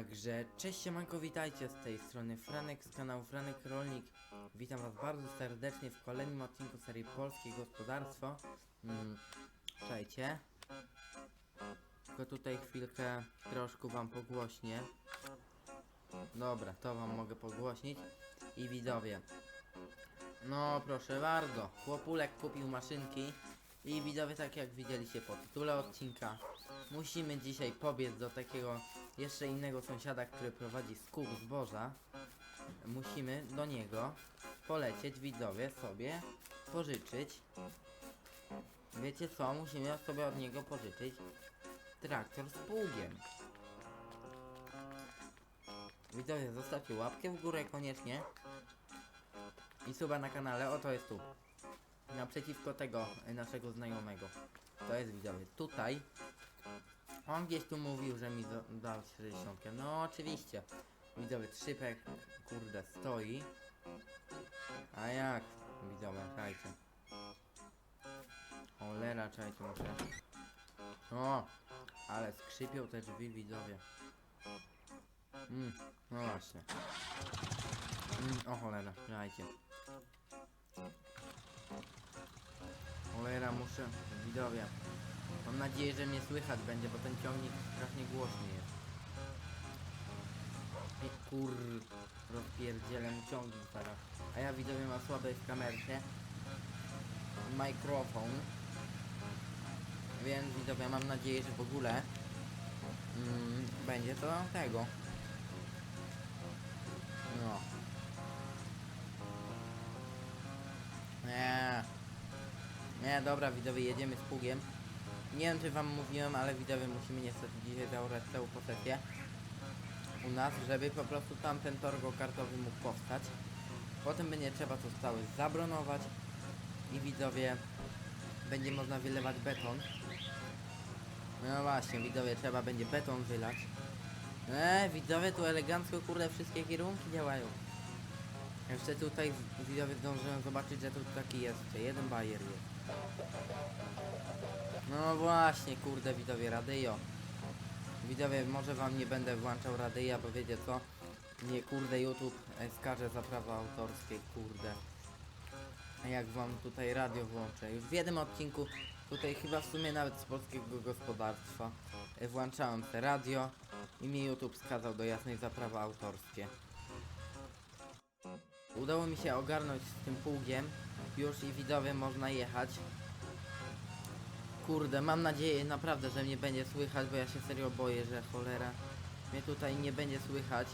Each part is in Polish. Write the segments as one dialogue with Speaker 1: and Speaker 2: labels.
Speaker 1: Także cześć siemanko, witajcie z tej strony Franek z kanału Franek Rolnik. Witam was bardzo serdecznie w kolejnym odcinku serii Polskie Gospodarstwo. Mm, Czekajcie. Tylko tutaj chwilkę troszkę wam pogłośnię. Dobra, to wam mogę pogłośnić. I widzowie. No proszę bardzo, chłopulek kupił maszynki. I widzowie, tak jak widzieliście po tytule odcinka, musimy dzisiaj pobiec do takiego jeszcze innego sąsiada, który prowadzi skup zboża. Musimy do niego polecieć, widzowie, sobie pożyczyć. Wiecie co? Musimy sobie od niego pożyczyć traktor z pługiem. Widzowie, zostawcie łapkę w górę koniecznie. I suba na kanale, oto jest tu. Naprzeciwko tego naszego znajomego. To jest widzowie. Tutaj on gdzieś tu mówił, że mi dał 60. No oczywiście. Widzowie, trzypek, kurde, stoi. A jak? Widzowie, czekajcie. Cholera, czekajcie, muszę. O! Ale skrzypią te drzwi, widzowie. Mm, no właśnie. Mm, o cholera, czekajcie. Cholera, muszę, widzowie. Mam nadzieję, że mnie słychać będzie, bo ten ciągnik strasznie głośny jest. I kur... rozpierdzielę ciągnik teraz. A ja widzowie mam słabe w kamerce. Mikrofon. Więc widzowie mam nadzieję, że w ogóle mm, będzie to tego. No. Nie. Nie, dobra widzowie, jedziemy z pługiem. Nie wiem czy wam mówiłem, ale widzowie musimy niestety dzisiaj zaorać całą posesję u nas, żeby po prostu tamten tor go-kartowy mógł powstać. Potem będzie trzeba to całe zabronować i widzowie będzie można wylewać beton. No właśnie, widzowie, trzeba będzie beton wylać. Eee, widzowie, tu elegancko, kurde, wszystkie kierunki działają. Jeszcze tutaj widzowie zdążyłem zobaczyć, że tu taki jest, jeden bajer jest. No właśnie, kurde widzowie, radyjo. Widzowie, może wam nie będę włączał radyja, bo wiecie co? Nie, kurde, YouTube e, skaże za prawa autorskie, kurde. A jak wam tutaj radio włączę? Już w jednym odcinku, tutaj chyba w sumie nawet z polskiego gospodarstwa, e, włączałem te radio i mnie YouTube skazał do jasnej za prawa autorskie. Udało mi się ogarnąć z tym pługiem. Już i widzowie można jechać. Kurde, mam nadzieję naprawdę, że mnie będzie słychać, bo ja się serio boję, że cholera mnie tutaj nie będzie słychać.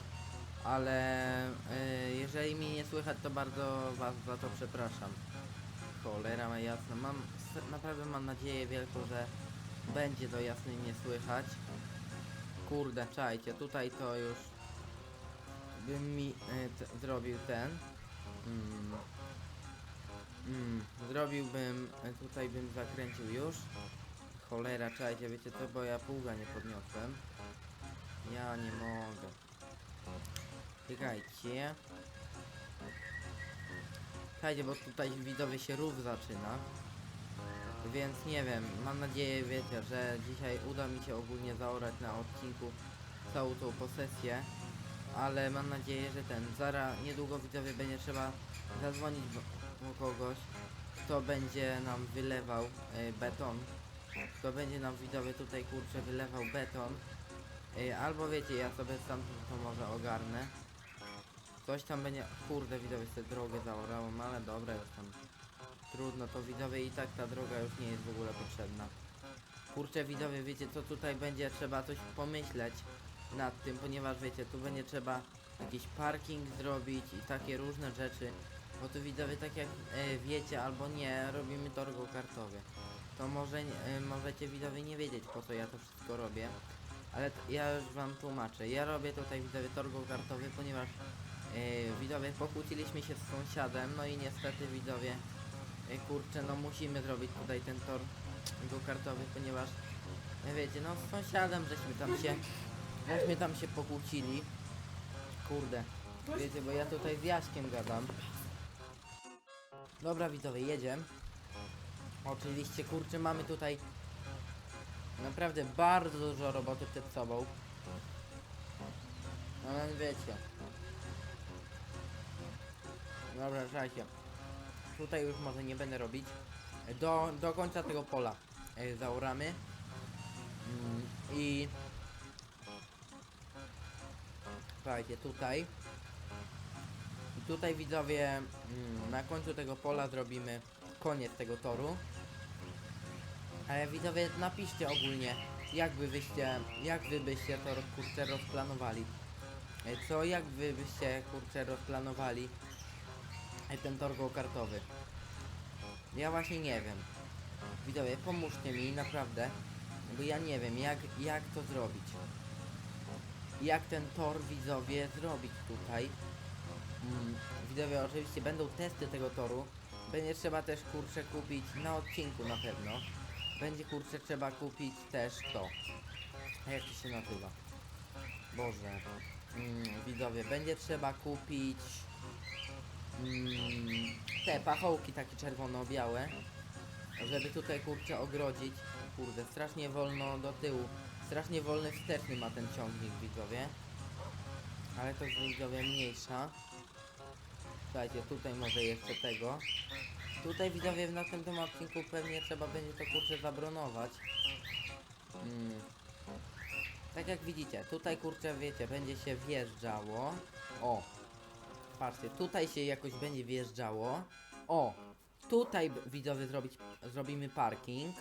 Speaker 1: Ale y, jeżeli mnie nie słychać, to bardzo was za to przepraszam. Cholera ma jasno. Mam naprawdę mam nadzieję wielką, że będzie to jasno i mnie słychać. Kurde, czajcie, tutaj to już bym mi t- zrobił ten. Mm. Mm, zrobiłbym, y, tutaj bym zakręcił już. Cholera, czajcie, wiecie co, bo ja pługa nie podniosłem. Ja nie mogę. Czekajcie. Czekajcie, bo tutaj widzowie się rów zaczyna. Więc nie wiem, mam nadzieję, wiecie, że dzisiaj uda mi się ogólnie zaorać na odcinku całą tą posesję. Ale mam nadzieję, że ten, zaraz niedługo widzowie będzie trzeba zadzwonić do, do kogoś, kto będzie nam wylewał e, beton. Kto będzie nam widzowie tutaj kurczę wylewał beton. E, albo wiecie, ja sobie sam to może ogarnę. Coś tam będzie, kurde widzowie sobie drogę zaorałem, ale dobra już tam. Trudno, to widzowie i tak ta droga już nie jest w ogóle potrzebna. Kurczę widzowie, wiecie co tutaj będzie trzeba coś pomyśleć nad tym, ponieważ wiecie, tu będzie trzeba jakiś parking zrobić i takie różne rzeczy. Bo tu widzowie, tak jak e, wiecie albo nie, robimy tor kartowy. To może e, możecie widzowie nie wiedzieć po co ja to wszystko robię. Ale ja już wam tłumaczę. Ja robię tutaj widzowie tor kartowy, ponieważ e, widzowie pokłóciliśmy się z sąsiadem, no i niestety widzowie e, kurczę, no musimy zrobić tutaj ten tor go-kartowy, ponieważ e, wiecie, no z sąsiadem żeśmy tam się żeśmy tam się pokłócili. Kurde, wiecie, bo ja tutaj z Jaśkiem gadam. Dobra widzowie, jedziemy. Oczywiście, kurczę, mamy tutaj naprawdę bardzo dużo roboty przed sobą. ten wiecie. Dobra, słuchajcie. Tutaj już może nie będę robić. Do, do końca tego pola e, zaoramy. Mm, I... Słuchajcie, tutaj. Tutaj widzowie, mm, na końcu tego pola zrobimy koniec tego toru. Ale widzowie, napiszcie ogólnie, jak wy byście, jak wy byście to kurczę rozplanowali. E, Co, jak wy byście kurczę rozplanowali e, ten tor go-kartowy. Ja właśnie nie wiem. Widzowie, pomóżcie mi, naprawdę. Bo ja nie wiem, jak, jak to zrobić. Jak ten tor, widzowie, zrobić tutaj. Mm, widzowie, oczywiście będą testy tego toru. Będzie trzeba też, kurczę, kupić na odcinku na pewno. Będzie, kurczę, trzeba kupić też to. A Jak to się nazywa? Boże. Mm, widzowie, będzie trzeba kupić mm, te pachołki takie czerwono-białe, żeby tutaj kurczę ogrodzić. Kurde, strasznie wolno do tyłu. Strasznie wolny wsteczny ma ten ciągnik widzowie. Ale to widzowie mniejsza. Słuchajcie, tutaj może jeszcze tego. Tutaj widzowie w następnym odcinku pewnie trzeba będzie to kurczę zabronować. Mm. Tak jak widzicie, tutaj kurczę wiecie, będzie się wjeżdżało. O! Patrzcie, tutaj się jakoś będzie wjeżdżało. O! Tutaj widzowie zrobić, zrobimy parking.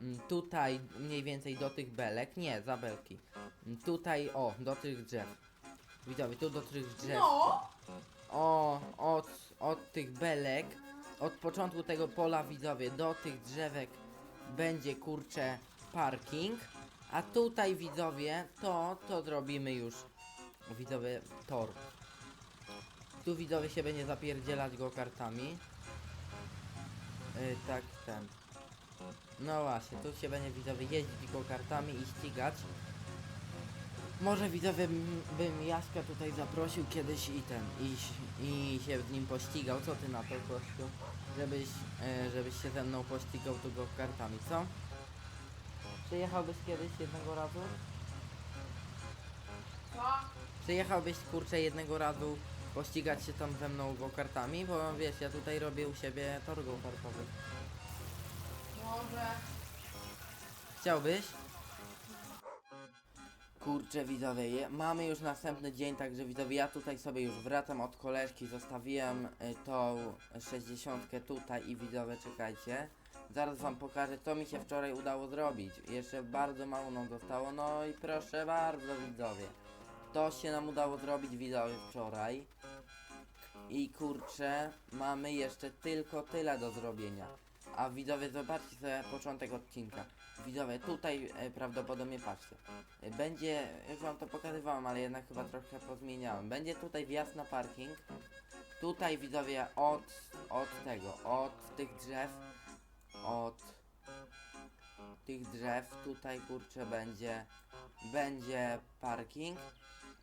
Speaker 1: Mm, Tutaj mniej więcej do tych belek. Nie, za belki. Mm, Tutaj, o, do tych drzew. Widzowie, tu do tych drzew.
Speaker 2: No!
Speaker 1: O, od, od tych belek, od początku tego pola widzowie do tych drzewek będzie kurcze parking, a tutaj widzowie to, to zrobimy już widzowie tor. Tu widzowie się będzie zapierdzielać go kartami. Yy, tak, ten. No właśnie, tu się będzie widzowie jeździć go kartami i ścigać. Może widzowie bym Jaska tutaj zaprosił kiedyś i ten, i, i się z nim pościgał. Co ty na to, Kościu? Żebyś, e, żebyś się ze mną pościgał tu go kartami, co? Przyjechałbyś kiedyś jednego razu?
Speaker 2: Co?
Speaker 1: Przyjechałbyś kurczę jednego razu pościgać się tam ze mną go kartami, bo wiesz, ja tutaj robię u siebie tor go kartowy.
Speaker 2: Może.
Speaker 1: Chciałbyś? Kurczę widzowie, je- mamy już następny dzień, także widzowie, ja tutaj sobie już wracam od koleżki, zostawiłem y, tą 60 tutaj i widzowie, czekajcie. Zaraz wam pokażę, co mi się wczoraj udało zrobić. Jeszcze bardzo mało nam zostało, no i proszę bardzo widzowie. To się nam udało zrobić widzowie wczoraj. I kurczę, mamy jeszcze tylko tyle do zrobienia. A widzowie, zobaczcie sobie początek odcinka. Widzowie, tutaj e, prawdopodobnie patrzcie. E, Będzie, już wam to pokazywałem, ale jednak chyba trochę pozmieniałem. Będzie tutaj wjazd na parking. Tutaj widzowie od, od tego, od tych drzew, od tych drzew, tutaj kurczę będzie, będzie parking.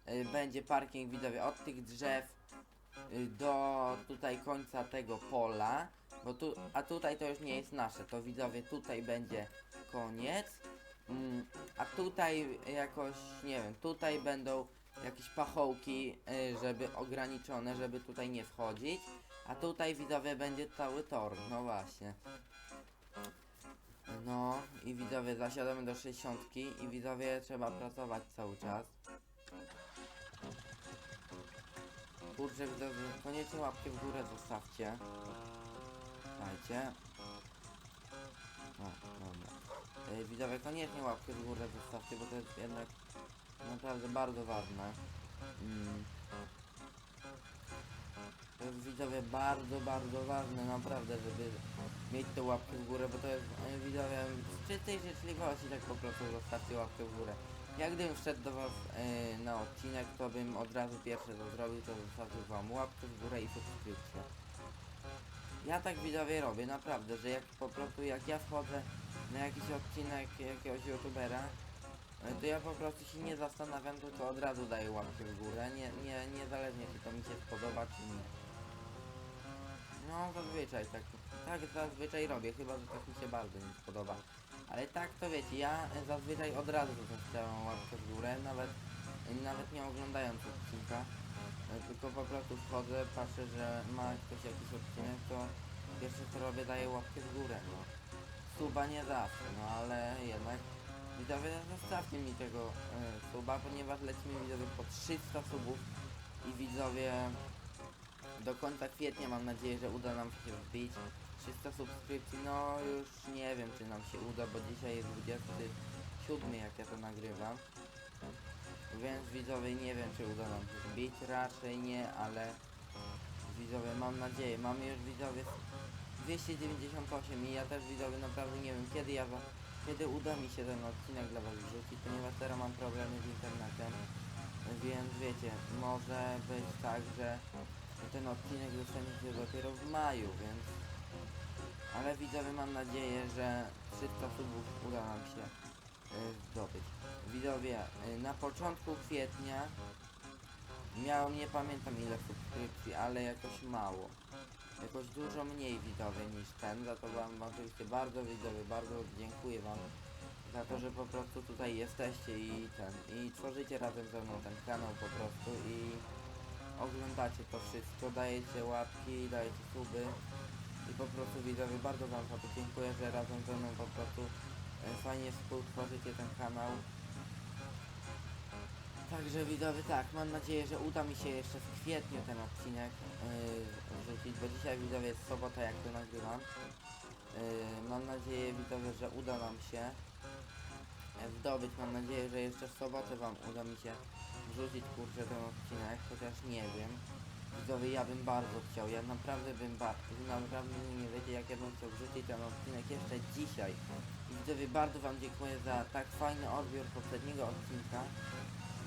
Speaker 1: E, Będzie parking widzowie od tych drzew do tutaj końca tego pola, bo tu, a tutaj to już nie jest nasze, to widzowie tutaj będzie koniec, mm, a tutaj jakoś, nie wiem, tutaj będą jakieś pachołki, y, żeby ograniczone, żeby tutaj nie wchodzić, a tutaj widzowie będzie cały tor, no właśnie. No i widzowie zasiadamy do 60 i widzowie trzeba pracować cały czas. Kurczę, widzowie, koniecznie łapkę w górę zostawcie. Słuchajcie. O, dobra. Yy, widzowie, koniecznie łapkę w górę zostawcie, bo to jest jednak naprawdę bardzo ważne. Mm. To jest widzowie bardzo, bardzo ważne, naprawdę, żeby mieć tę łapkę w górę, bo to jest yy, widzowie z czystej życzliwości, tak po prostu zostawcie łapkę w górę. Jak gdybym wszedł do was yy, na odcinek, to bym od razu pierwsze co zrobił, to zostawił wam łapkę w górę i subskrypcję. Ja tak widzowie robię, naprawdę, że jak po prostu jak ja wchodzę na jakiś odcinek jakiegoś youtubera, yy, to ja po prostu się nie zastanawiam, tylko od razu daję łapkę w górę, nie, nie, niezależnie czy to mi się spodoba, czy nie. No zazwyczaj tak, tak zazwyczaj robię, chyba że tak mi się bardzo nie spodoba. Ale tak to wiecie, ja zazwyczaj od razu zostawiam łapkę w górę, nawet nawet nie oglądając odcinka, e, tylko po prostu wchodzę, patrzę, że ma ktoś jakiś odcinek, to pierwsze co robię, daję łapkę w górę, no. Suba nie zawsze, no ale jednak widzowie zostawcie mi tego e, suba, ponieważ lecimy widzowie po 300 subów i widzowie do końca kwietnia mam nadzieję, że uda nam się wbić 300 subskrypcji, no już nie wiem czy nam się uda, bo dzisiaj jest 27 jak ja to nagrywam. Więc widzowie nie wiem czy uda nam się wbić, raczej nie, ale widzowie mam nadzieję, mamy już widzowie 298 i ja też widzowie naprawdę nie wiem kiedy ja wa- kiedy uda mi się ten odcinek dla was wrzucić, ponieważ teraz mam problemy z internetem. Więc wiecie, może być tak, że ten odcinek dostanie się dopiero w maju, więc... Ale widzowie mam nadzieję, że 300 subów uda nam się y, zdobyć. Widzowie, y, na początku kwietnia miałem, nie pamiętam ile subskrypcji, ale jakoś mało. Jakoś dużo mniej widzowie niż ten, za to wam oczywiście bardzo widzowie, bardzo dziękuję wam za to, że po prostu tutaj jesteście i ten, i tworzycie razem ze mną ten kanał po prostu i oglądacie to wszystko, dajecie łapki, dajecie suby i po prostu widzowie bardzo wam za to dziękuję, że razem ze mną po prostu e, fajnie współtworzycie ten kanał. Także widzowie tak, mam nadzieję, że uda mi się jeszcze w kwietniu ten odcinek yy, wrzucić, bo dzisiaj widzowie jest sobota jak to nagrywam. Yy, mam nadzieję widzowie, że uda nam się e, zdobyć, mam nadzieję, że jeszcze w sobotę wam uda mi się wrzucić kurczę ten odcinek, chociaż nie wiem. Widzowie, ja bym bardzo chciał, ja naprawdę bym bardzo, naprawdę nie wiecie jak ja bym chciał wrzucić ten odcinek jeszcze dzisiaj. Widzowie, bardzo wam dziękuję za tak fajny odbiór poprzedniego odcinka.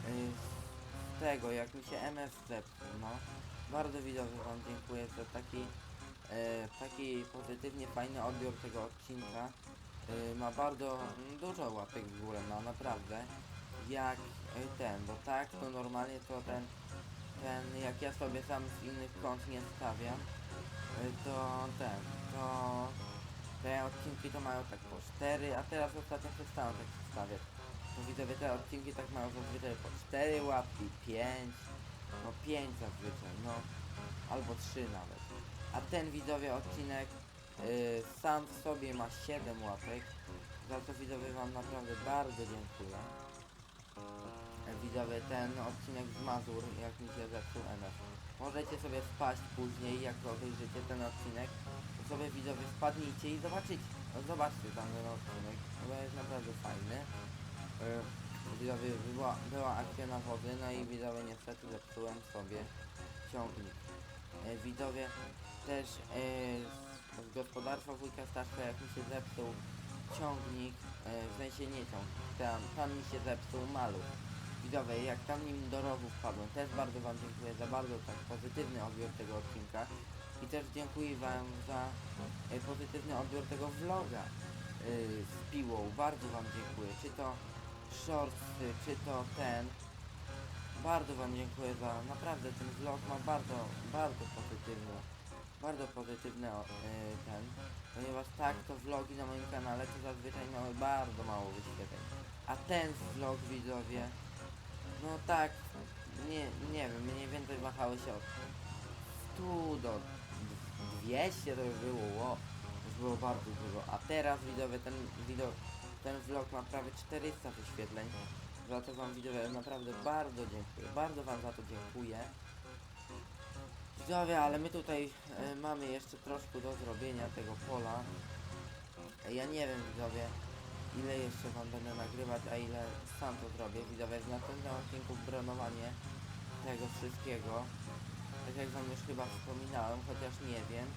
Speaker 1: Z tego, jak mi się MS zepsuł, no. Bardzo widzowie wam dziękuję za taki, e, taki pozytywnie fajny odbiór tego odcinka. Yy, ma bardzo dużo łapek w górę, no naprawdę. Jak e, ten, bo tak to normalnie to ten, ten jak ja sobie sam z innych kont nie stawiam, e, to ten, to te odcinki to mają tak po 4, a teraz ostatnio przestałem tak stawiać. Widzowie te odcinki tak mają zazwyczaj po 4 łapki, 5, no 5 zazwyczaj, no albo 3 nawet. A ten widzowie odcinek y, sam w sobie ma 7 łapek, za to widzowie wam naprawdę bardzo dziękuję. Widzowie ten odcinek z Mazur, jak mi się zepsuł NF. Możecie sobie wpaść później, jak obejrzycie ten odcinek, to sobie widzowie wpadnijcie i zobaczycie. No, zobaczcie tam ten odcinek, bo jest naprawdę fajny. Yy, widzowie, była, była akcja na wody, no i widzowie niestety zepsułem sobie ciągnik. Yy, widzowie też yy, z gospodarstwa wujka Staszka, jak mi się zepsuł ciągnik, yy, w sensie nie ciągnik, tam, tam mi się zepsuł maluch. Widzowie, jak tam nim do rowu wpadłem, też bardzo wam dziękuję za bardzo tak pozytywny odbiór tego odcinka i też dziękuję wam za yy, pozytywny odbiór tego vloga yy, z piłą, bardzo wam dziękuję, czy to shortsy, czy to ten. Bardzo wam dziękuję za naprawdę ten vlog ma bardzo, bardzo pozytywny, bardzo pozytywny o, yy, ten, ponieważ tak to vlogi na moim kanale to zazwyczaj miały bardzo mało wyświetleń. A ten vlog widzowie, no tak, nie, nie wiem, mniej więcej wahały się od 100 do 200 to już było, wow, już było bardzo dużo. A teraz widzowie, ten widok, ten vlog ma prawie 400 wyświetleń. Za to wam widzowie naprawdę bardzo dziękuję, bardzo wam za to dziękuję. Widzowie, ale my tutaj e, mamy jeszcze troszkę do zrobienia tego pola. E, Ja nie wiem widzowie, ile jeszcze wam będę nagrywać, a ile sam to zrobię. Widzowie, w następnym odcinku bronowanie tego wszystkiego. Tak jak wam już chyba wspominałem, chociaż nie wiem.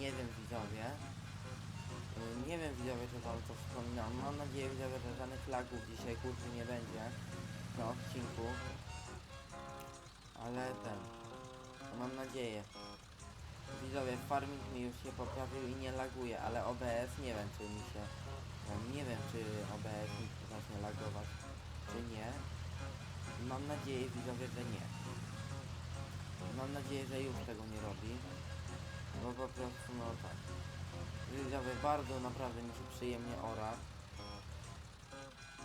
Speaker 1: Nie wiem widzowie. Nie wiem widzowie, czy wam to wspominałem. Mam nadzieję widzowie, że żadnych flagów dzisiaj kurczę nie będzie na odcinku. Ale ten. Mam nadzieję. Widzowie, farming mi już się poprawił i nie laguje, ale OBS nie wiem czy mi się... Nie wiem czy OBS mi zacznie lagować, czy nie. Mam nadzieję widzowie, że nie. Mam nadzieję, że już tego nie robi. Bo po prostu no tak. Widzowie, bardzo naprawdę mi się przyjemnie ora.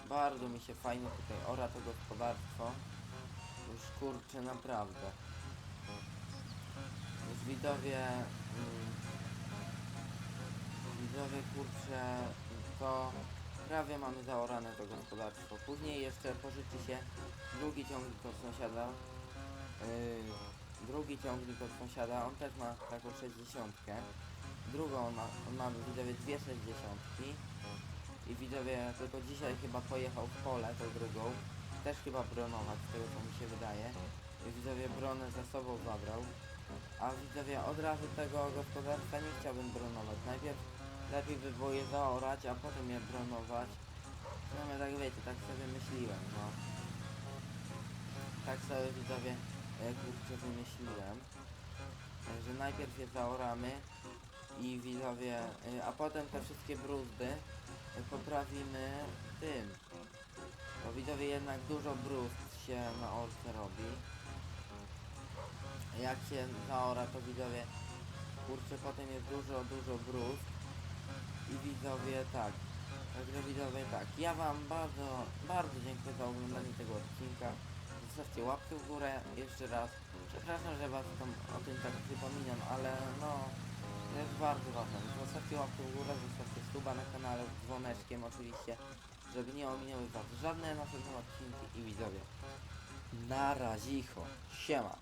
Speaker 1: Bardzo mi się fajnie tutaj ora to gospodarstwo. Już kurczę naprawdę. Już widowie... Mm, widowie kurczę to prawie mamy zaorane to gospodarstwo. Później jeszcze pożyczy się drugi ciągnik od sąsiada. Yy, drugi ciągnik od sąsiada, on też ma taką 60. Drugą ma, on ma widowie dwie 60. I widzowie tylko dzisiaj chyba pojechał w pole tą drugą. Też chyba bronować, z tego co mi się wydaje. I widzowie bronę ze sobą zabrał. A widzowie od razu tego gospodarstwa nie chciałbym bronować. Najpierw lepiej by było je zaorać, a potem je bronować. Przynajmniej tak wiecie, tak sobie myśliłem, no. Tak sobie widzowie e, kurczę wymyśliłem. Że najpierw je zaoramy i widzowie, e, a potem te wszystkie bruzdy poprawimy tym. Bo widzowie jednak dużo bruzd się na orce robi. Jak się zaora to widzowie, kurczę potem jest dużo, dużo bruzd. I widzowie tak. Także widzowie tak. Ja wam bardzo, bardzo dziękuję za oglądanie tego odcinka. Zostawcie łapkę w górę jeszcze raz. Przepraszam, że was tam o tym tak przypominam, ale no jest bardzo ważne. Zostawcie łapkę w górę, zostawcie suba na kanale z dzwoneczkiem oczywiście, żeby nie ominęły was żadne następne odcinki i widzowie. Na razicho. Siema.